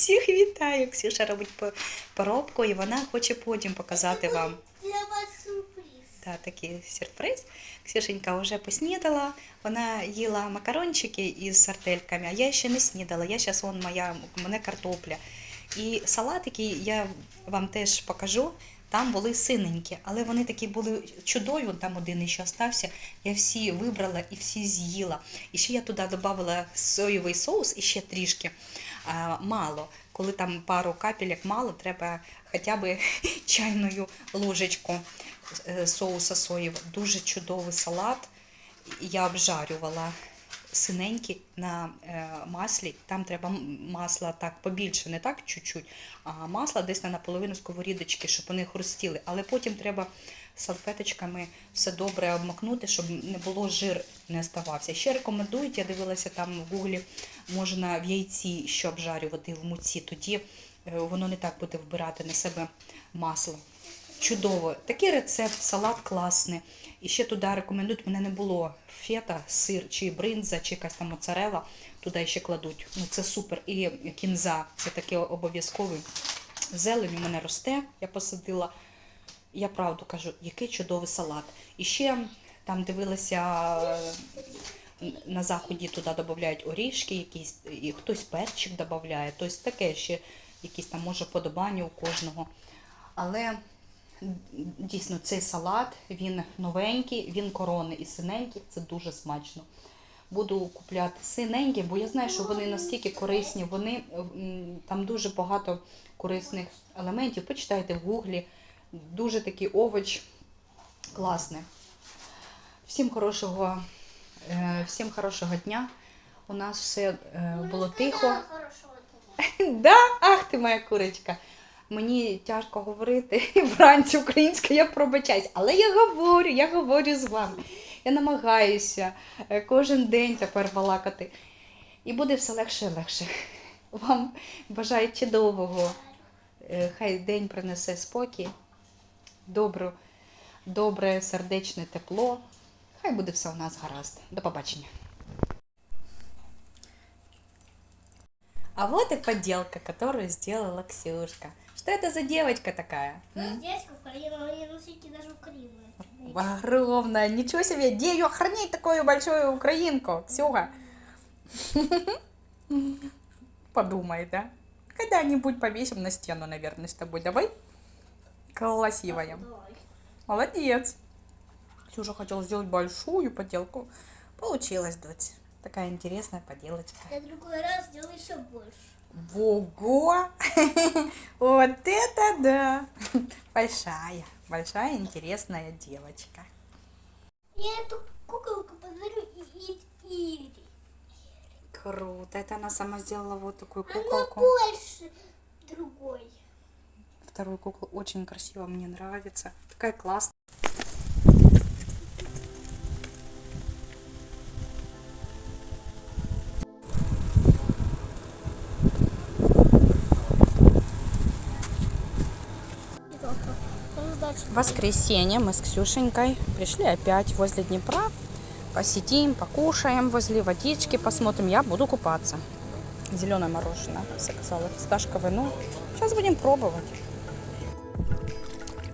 Всіх вітаю! Ксюша робить поробку і вона хоче потім показати вам Для вас сюрприз. та, такий сюрприз. Ксюшенька вже поснідала, вона їла макарончики із сардельками, а я ще не снідала. Я зараз вон моя, мене картопля. І салатики я вам теж покажу. Там були синенькі, але вони такі були чудові. Там один ще остався. Я всі вибрала і всі з'їла. І ще я туди додавала соєвий соус і ще трішки мало. Коли там пару капелек мало, треба хоча б чайною ложечку е, соуса соєвого. Дуже чудовий салат. Я обжарювала синенькі на е, маслі. Там треба масла так побільше, не так чуть-чуть, а масла десь на наполовину сковорідочки, щоб вони хрустіли. Але потім треба салфеточками все добре обмакнути, щоб не було жир не оставався. Ще рекомендують, я дивилася там в гуглі, можна в яйці ще обжарювати в муці, тоді е, воно не так буде вбирати на себе масло. Чудово. Такий рецепт, салат класний. І ще туди рекомендують, мене не було фета, сир, чи бринза, чи якась там моцарела. Туди ще кладуть. Ну це супер. І кінза, це таке обов'язковий. Зелень у мене росте, я посадила. Я правду кажу, який чудовий салат. І ще там дивилася е, на заході туди додають орішки, якісь, і хтось перчик додає, тобто таке ще якісь там може подобання у кожного. Але дійсно цей салат, він новенький, він корони і синенький, це дуже смачно. Буду купляти синенькі, бо я знаю, що вони настільки корисні, вони там дуже багато корисних елементів. Почитайте в гуглі. Дуже такий овоч класний. Всім хорошого, е, всім хорошого дня. У нас все е, було тихо. Да? Ах ти моя курочка. Мені тяжко говорити вранці українською, я пробачаюсь, але я говорю, я говорю з вами. Я намагаюся е, кожен день тепер балакати. І буде все легше і легше. Вам бажаю чудового. Хай день принесе спокій, добру, добре сердечне тепло. Хай буде все у нас гаразд. До побачення. А вот и подделка, которую сделала Ксюшка. Что это за девочка такая? они носите даже Украину. Огромная. Ничего себе, где ее хранить такую большую украинку, Ксюха? Подумай, да? Когда-нибудь повесим на стену, наверное, с тобой. Давай? Красивая. Давай. Молодец. Ксюша хотела сделать большую поделку. Получилось, дочь. Такая интересная поделочка. Я другой раз сделаю еще больше. Ого! Вот это да! Большая, большая интересная девочка. Я эту куколку подарю Ире. Круто. Это она сама сделала вот такую Она куколку. больше другой. Вторую куклу очень красиво, мне нравится. Такая классная. Воскресенье мы с Ксюшенькой пришли опять возле Днепра. Посидим, покушаем возле водички, посмотрим. Я буду купаться. Зеленое мороженое, заказала фисташковое. Ну, сейчас будем пробовать.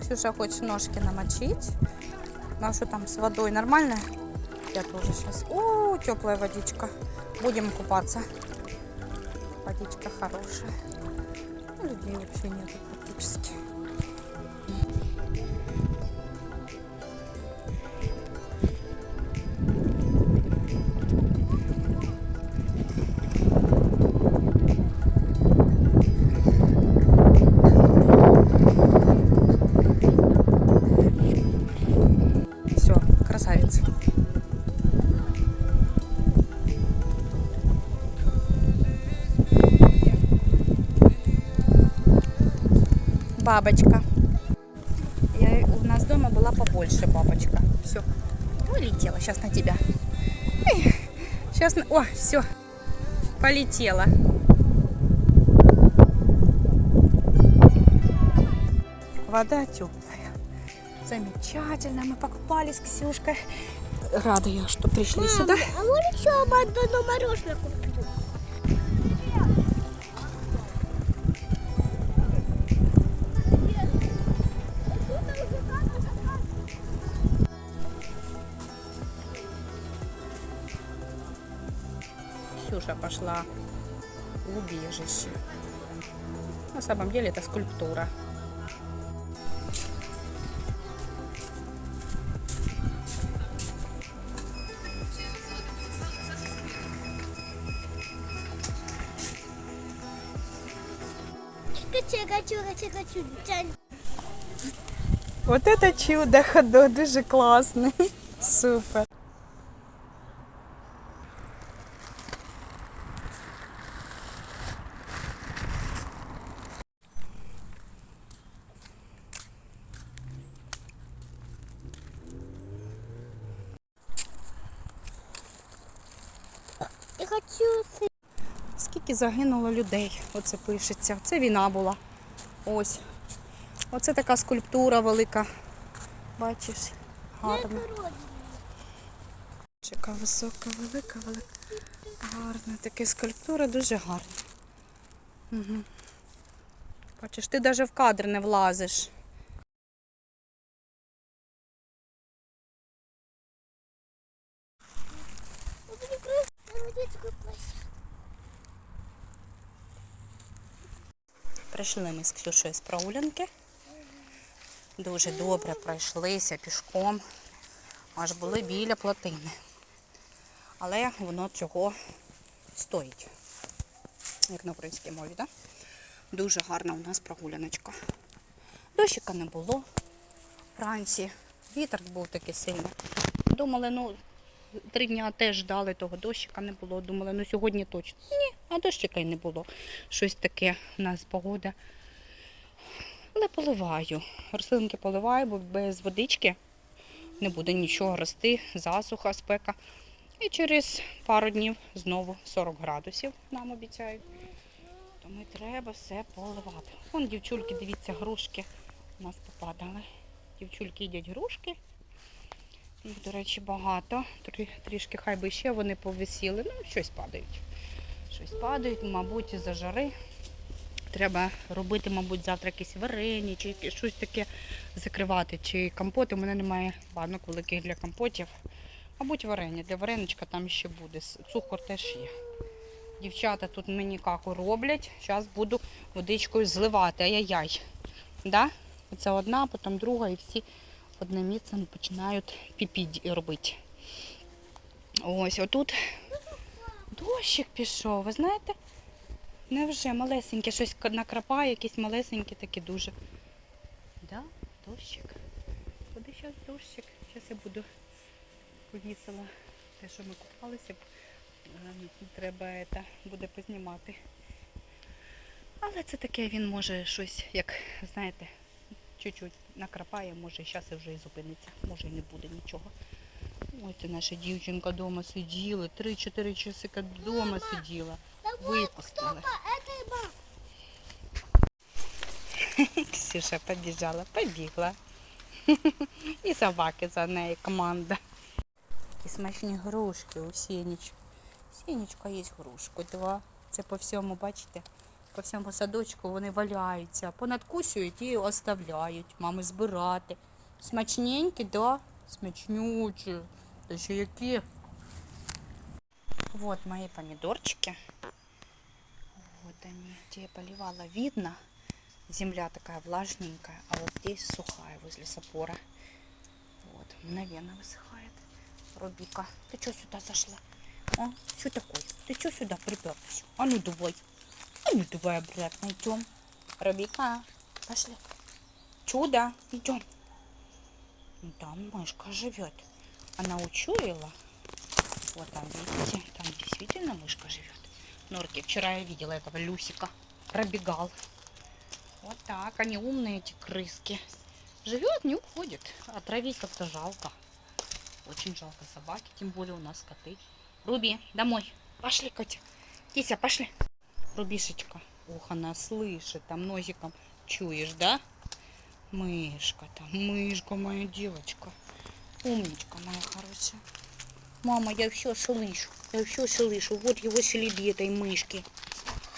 Ксюша хочет ножки намочить. А что там с водой нормально? Я тоже сейчас. О, теплая водичка. Будем купаться. Водичка хорошая. Людей вообще нет практически. Бабочка. Я, у нас дома была побольше бабочка. Все. Улетела сейчас на тебя. Сейчас на... О, все. Полетела. Вода теплая. Замечательно. Мы покупались с Ксюшкой. Рада я, что пришли сюда. а можно еще одно мороженое купить? В убежище. На самом деле это скульптура. Вот это чудо ходо, дуже класний. Супер. Хочу Скільки загинуло людей, оце пишеться. Це війна була. Ось. Оце така скульптура велика. Бачиш? Гарна. Яка висока, велика, велика. Гарна. Така скульптура дуже гарна. Угу. Бачиш, ти навіть в кадр не влазиш. Прийшли ми з Ксюшею з прогулянки. Дуже добре пройшлися пішком. Аж були біля плотини. Але воно цього стоїть. Як на українській мові, так? Дуже гарна у нас прогуляночка. Дощика не було вранці. Вітер був такий сильний. Думали, ну, три дня теж ждали того дощика не було. Думали, ну сьогодні точно. Ні, а дощика й не було. Щось таке у нас погода. Але поливаю. Рослинки поливаю, бо без водички не буде нічого рости, засуха, спека. І через пару днів знову 40 градусів нам обіцяють. Тому треба все поливати. Вон дівчульки, дивіться, грушки у нас попадали. Дівчульки їдять грушки. Їх, до речі, багато. Трішки хай би ще вони повисіли. Ну, щось падають. Щось падають, мабуть, із-за жари. Треба робити, мабуть, завтра якісь варені чи щось таке закривати. Чи компоти. У мене немає банок великих для компотів. Мабуть, варення. Для вареничка там ще буде. Цукор теж є. Дівчата тут мені каку роблять. Зараз буду водичкою зливати. Ай-яй-яй. Да? Це одна, потім друга, і всі одним місцем починають піпі робити. Ось отут дощик пішов. Ви знаєте? Невже малесеньке щось накрапає, якісь малесенькі такі дуже. Да, дощик. Буде зараз дощик. Зараз я буду повісила те, що ми купалися. Е, Треба це буде познімати. Але це таке він може щось, як знаєте, чуть-чуть накрапає, може зараз і вже і зупиниться, може і не буде нічого. Ось наша дівчинка вдома сиділа, 3-4 часи вдома сиділа. И. Ксюша побіжала, побігла. І собаки за нею, команда. Такі смачні грушки у Сєніч. Сєнічка є грушку, два. Це по всьому, бачите, по всьому садочку вони валяються. Понадкусюють і оставляють. Мами збирати. Смачненькі, да? Смачнючі. Та ще які. Вот мои помидорчики. Вот они. Те я поливала. Видно, земля такая влажненькая, а вот здесь сухая возле сапора. Вот, мгновенно высыхает. Рубика, ты что сюда зашла? А, что такое? Ты что сюда приперлась? А ну давай. А ну давай обратно идем. Рубика, пошли. Чудо, идем. Там мышка живет. Она учуяла. Вот там, видите, там действительно мышка живет. Норки, вчера я видела этого Люсика. Пробегал. Вот так, они умные, эти крыски. Живет, не уходит. Отравить как-то жалко. Очень жалко собаки, тем более у нас коты. Руби, домой. Пошли, Котя. Кися, пошли. Рубишечка. Ох, она слышит, там носиком чуешь, да? Мышка там, мышка моя девочка. Умничка моя хорошая. Мама, я все слышу. Я все слышу. Вот его следы этой мышки.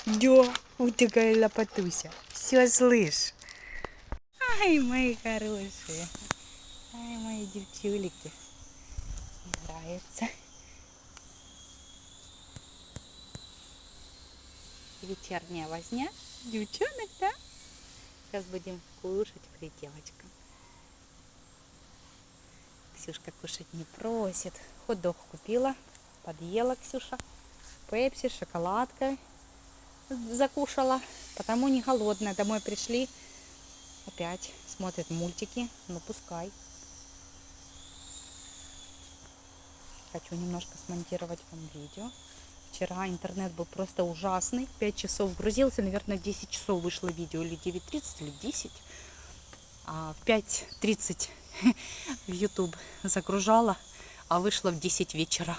Да, вот такая лопатуся. Все слышь. Ай, мои хорошие. Ай, мои девчулики. Играются. Вечерняя возня. Девчонок, да? Сейчас будем кушать при девочкам. Ксюшка кушать не просит. Хот-дог купила, подъела Ксюша. Пепси, шоколадкой закушала, потому не голодная. Домой пришли, опять смотрят мультики, ну пускай. Хочу немножко смонтировать вам видео. Вчера интернет был просто ужасный. 5 часов грузился, наверное, 10 часов вышло видео, или 9.30, или 10. А в 5.30 в YouTube загружала, а вышло в 10 вечера.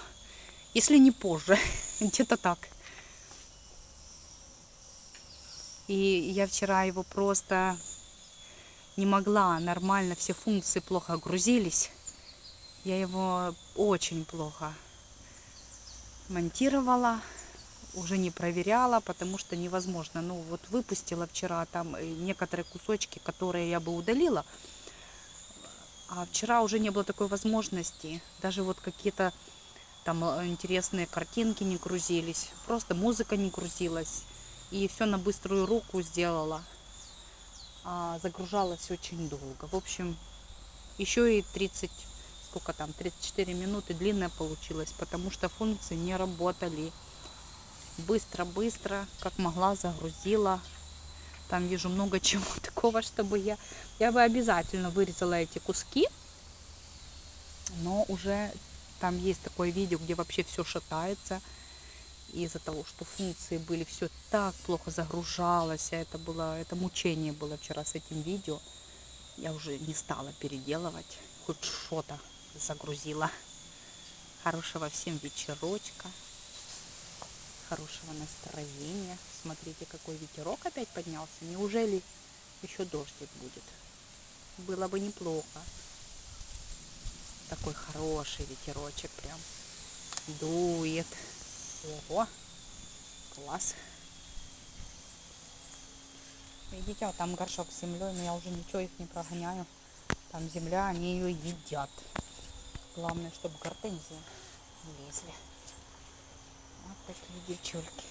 Если не позже, где-то так. И я вчера его просто не могла нормально, все функции плохо грузились. Я его очень плохо монтировала, уже не проверяла, потому что невозможно. Ну вот выпустила вчера там э, некоторые кусочки, которые я бы удалила, а вчера уже не было такой возможности. Даже вот какие-то там э, интересные картинки не грузились, просто музыка не грузилась. И все на быструю руку сделала. А загружалась очень долго. В общем, еще и 30, сколько там, 34 минуты длинная получилась, потому что функции не работали. Быстро-быстро, как могла, загрузила. Там вижу много чего такого, чтобы я... Я бы обязательно вырезала эти куски, но уже там есть такое видео, где вообще все шатается. Из-за того, что функции были, все так плохо загружалось, а это было, это мучение было вчера с этим видео. Я уже не стала переделывать, хоть что-то загрузила. Хорошего всем вечерочка, хорошего настроения. Смотрите, какой ветерок опять поднялся. Неужели еще дождик будет? Было бы неплохо. Такой хороший ветерочек прям дует. Ого, класс. Видите, а там горшок с землей, но я уже ничего их не прогоняю. Там земля, они ее едят. Главное, чтобы гортензии лезли. Вот такие девчульки.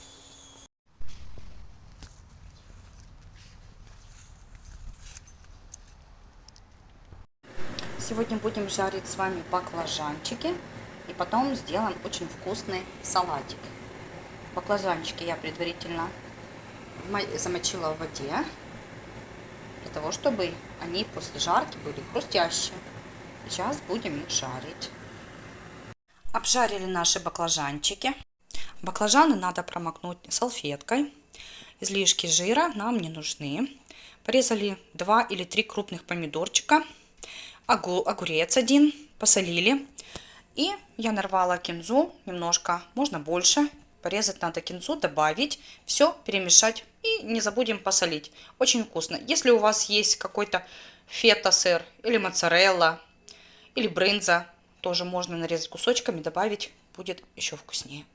Сегодня будем жарить с вами баклажанчики. И потом сделаем очень вкусный салатик. Баклажанчики я предварительно мо- замочила в воде. Для того, чтобы они после жарки были хрустящие. Сейчас будем их жарить. Обжарили наши баклажанчики. Баклажаны надо промокнуть салфеткой. Излишки жира нам не нужны. Порезали 2 или 3 крупных помидорчика. Огу- огурец один. Посолили. И я нарвала кинзу немножко, можно больше. Порезать надо кинзу, добавить, все перемешать и не забудем посолить. Очень вкусно. Если у вас есть какой-то фета-сыр или моцарелла или брынза, тоже можно нарезать кусочками, добавить, будет еще вкуснее.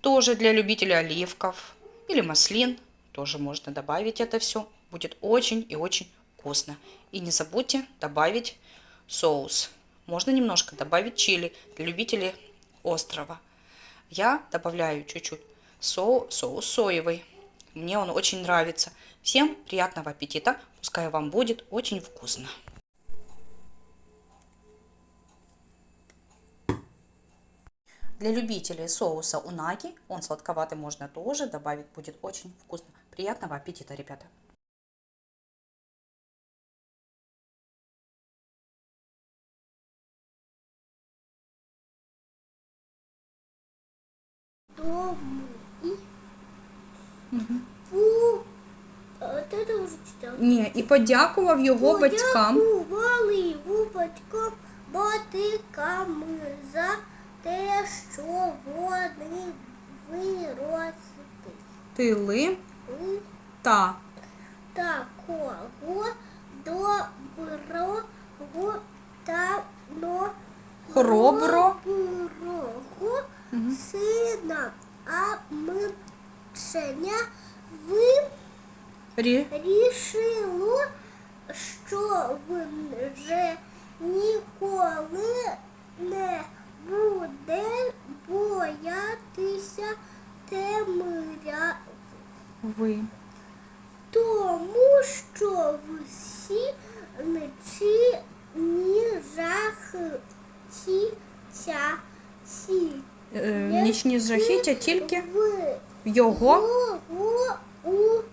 Тоже для любителей оливков или маслин тоже можно добавить это все. Будет очень и очень вкусно. И не забудьте добавить соус. Можно немножко добавить чили для любителей острова. Я добавляю чуть-чуть со- соус соевый. Мне он очень нравится. Всем приятного аппетита. Пускай вам будет очень вкусно. Для любителей соуса унаги, он сладковатый можно тоже добавить, будет очень вкусно. Приятного аппетита, ребята. Дому и Фу. А Вот это уже читал. Ні, і подякував його батькам. Подякували його батькам батьками за те, що вони виростили Тили та. Такого доброго та но хоробро. доброго сина, а ми вчення ви рі. рішило, тільки? Його?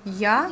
Я